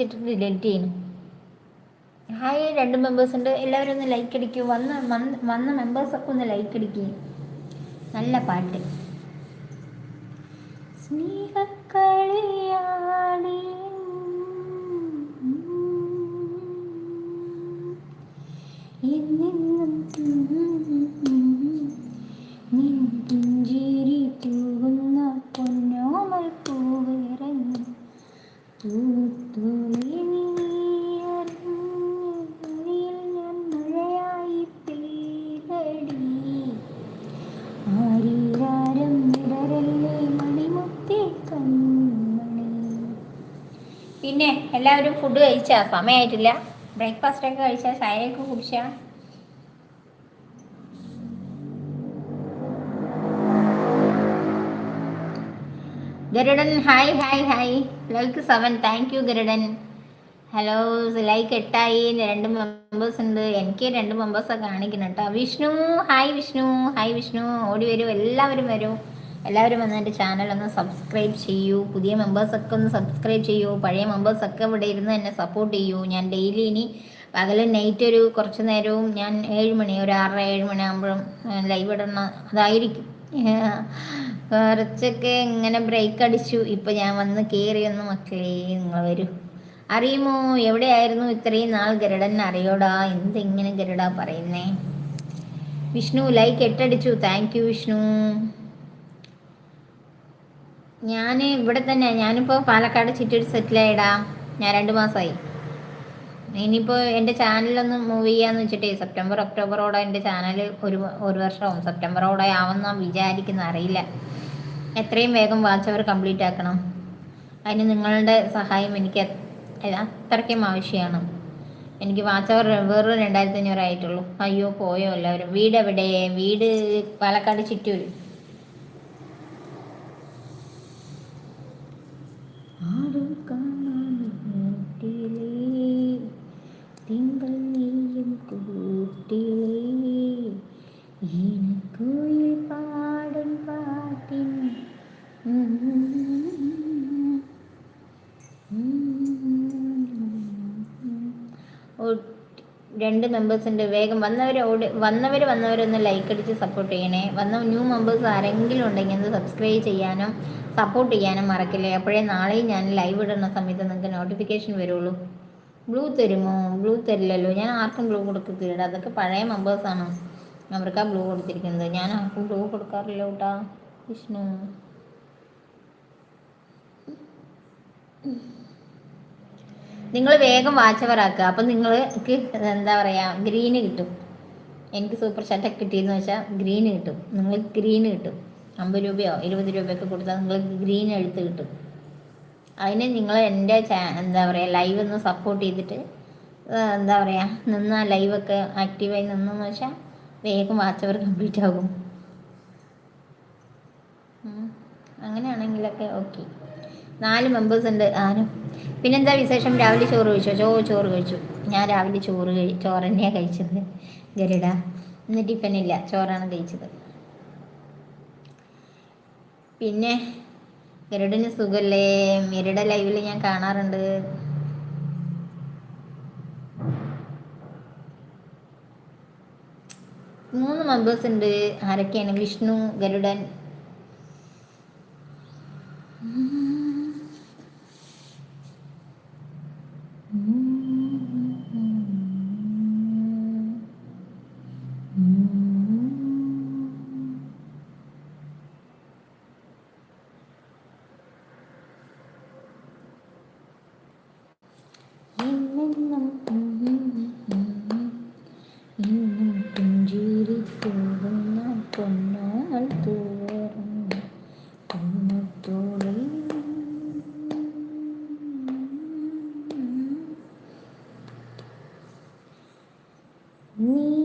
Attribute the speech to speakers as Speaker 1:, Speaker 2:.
Speaker 1: ചിട്ടിട്ട് delete ചെയ്യുന്നു hi രണ്ട് members ഉണ്ട്. എല്ലാവരും ഒന്ന് ലൈക്ക് അടിക്കൂ. വന്ന- വന്ന മെമ്പേഴ്സൊക്കെ ഒന്ന് ലൈക്ക് അടിക്കുക നല്ല പാട്ട്. സ്നേഹക്കളിയാണ്. എന്നെന്നും നിൻ പിന്നെ എല്ലാവരും ഫുഡ് കഴിച്ചാ? സമയമായിട്ടില്ല ബ്രേക്ക്ഫാസ്റ്റ് ഒക്കെ കഴിച്ചാൽ ചായയൊക്കെ കുടിച്ചാ? Garudan hi hi hi like seven thank you Garudan. Hello like എട്ടായി. രണ്ട് മെമ്പേഴ്സ് ഉണ്ട്. എനിക്ക് രണ്ട് മെമ്പേഴ്സൊക്കെ കാണിക്കണം കേട്ടോ. Vishnu hi Vishnu hi Vishnu. ഓടി വരൂ. എല്ലാവരും വരൂ. എല്ലാവരും വന്ന് എന്റെ ചാനൽ ഒന്ന് സബ്സ്ക്രൈബ് ചെയ്യൂ. പുതിയ മെമ്പേഴ്സൊക്കെ ഒന്ന് സബ്സ്ക്രൈബ് ചെയ്യൂ. പഴയ മെമ്പേഴ്സൊക്കെ ഇവിടെ ഇരുന്ന് എന്നെ സപ്പോർട്ട് ചെയ്യൂ. ഞാൻ ഡെയിലി ഇനി പകലും നൈറ്റ് ഒരു കുറച്ച് നേരവും ഞാൻ ഏഴ് മണി ഒരു ആറര ഏഴ് മണിയാകുമ്പോഴും ലൈവ് ഇടണം അതായിരിക്കും. കുറച്ചൊക്കെ ഇങ്ങനെ ബ്രേക്ക് അടിച്ചു. ഇപ്പം ഞാൻ വന്ന് കേറി ഒന്ന് മക്കളെ നിങ്ങൾ വരൂ. അറിയുമോ എവിടെയായിരുന്നു ഇത്രയും നാൾ ഗരുഡൻ? അറിയോടാ എന്തെങ്ങനെ ഗരുഡാ പറയുന്നേ? വിഷ്ണു ലൈക്ക് എട്ടടിച്ചു താങ്ക് യു വിഷ്ണു. ഞാൻ ഇവിടെ തന്നെ ഞാനിപ്പോൾ പാലക്കാട് ചിറ്റൂർ സെറ്റിലായിടാ ഞാൻ രണ്ട് മാസമായി ഇനിയിപ്പോൾ എന്റെ ചാനലൊന്ന് മൂവ് ചെയ്യാന്ന് വെച്ചിട്ടേ സെപ്റ്റംബർ ഒക്ടോബറോടെ എന്റെ ചാനൽ ഒരു ഒരു വർഷമാവും സെപ്റ്റംബറോടെ ആവുന്ന വിചാരിക്കുന്ന അറിയില്ല. എത്രയും വേഗം വാച്ച് അവർ കംപ്ലീറ്റ് ആക്കണം. അതിന് നിങ്ങളുടെ സഹായം എനിക്ക് അത് അത്രയ്ക്കും ആവശ്യമാണ്. എനിക്ക് വാച്ച് അവർ വെറും രണ്ടായിരത്തി അഞ്ഞൂറ് ആയിട്ടുള്ളൂ. അയ്യോ പോയോ എല്ലാവരും. വീട് എവിടെ? വീട് പാലക്കാട് ചിറ്റൂർ തിങ്കൾ നീയും കൂട്ടിലേ. രണ്ട് മെമ്പേഴ്സ് ഉണ്ട്. വേഗം വന്നവർ ഓടി വന്നവർ വന്നവരൊന്ന് ലൈക്ക് അടിച്ച് സപ്പോർട്ട് ചെയ്യണേ. വന്ന ന്യൂ മെമ്പേഴ്സ് ആരെങ്കിലും ഉണ്ടെങ്കിൽ ഒന്ന് സബ്സ്ക്രൈബ് ചെയ്യാനും സപ്പോർട്ട് ചെയ്യാനും മറക്കില്ലേ? അപ്പോഴേ നാളെയും ഞാൻ ലൈവ് ഇടുന്ന സമയത്ത് നിങ്ങൾക്ക് നോട്ടിഫിക്കേഷൻ വരുള്ളൂ. ബ്ലൂ തരുമോ? ബ്ലൂ തരില്ലല്ലോ. ഞാൻ ആർക്കും ബ്ലൂ കൊടുക്കത്തില്ല അതൊക്കെ പഴയ മെമ്പേഴ്സാണ് അവർക്കാ ബ്ലൂ കൊടുത്തിരിക്കുന്നത്. ഞാൻ ആർക്കും ബ്ലൂ കൊടുക്കാറില്ല കേട്ടാ വിഷ്ണു. നിങ്ങൾ വേഗം വാച്ചവറാക്കുക. അപ്പം നിങ്ങൾക്ക് എന്താ പറയുക ഗ്രീന് കിട്ടും. എനിക്ക് സൂപ്പർ ചാറ്റൊക്കെ കിട്ടിയെന്ന് വെച്ചാൽ ഗ്രീന് കിട്ടും. നിങ്ങൾക്ക് ഗ്രീന് കിട്ടും. അമ്പത് രൂപയോ ഇരുപത് രൂപയൊക്കെ കൊടുത്താൽ നിങ്ങൾക്ക് ഗ്രീൻ എഴുത്ത് കിട്ടും. അതിന് നിങ്ങൾ എന്റെ എന്താ പറയുക ലൈവ് ഒന്ന് സപ്പോർട്ട് ചെയ്തിട്ട് എന്താ പറയുക നിന്ന് ലൈവൊക്കെ ആക്റ്റീവായി നിന്നെന്ന് വെച്ചാൽ വേഗം വാച്ചവർ കംപ്ലീറ്റ് ആകും. അങ്ങനെയാണെങ്കിലൊക്കെ ഓക്കെ. നാല് മെമ്പേഴ്സ് ഉണ്ട്. ആരും പിന്നെന്താ വിശേഷം? രാവിലെ ചോറ് കഴിച്ചോ? ചോ ചോറ് കഴിച്ചു. ഞാൻ രാവിലെ ചോറ് കഴി ചോറ് തന്നെയാണ് കഴിച്ചത്. ഗരുഡ ഇന്ന് ടിഫനില്ല ചോറാണ് കഴിച്ചത്. പിന്നെ ഗരുഡന് സുഖല്ലേ? മിരുടെ ലൈവിൽ ഞാൻ കാണാറുണ്ട്. മൂന്ന് മെമ്പേഴ്സ് ഉണ്ട്. ആരൊക്കെയാണ്? വിഷ്ണു ഗരുഡൻ എന്നെന്നും എന്നും പുഞ്ചിരി തൂകുന്ന പൊന്നാൾ തൂറുന്നു പൊന്നത്തോളിൽ നീലാകാശച്ചിരുവിൽ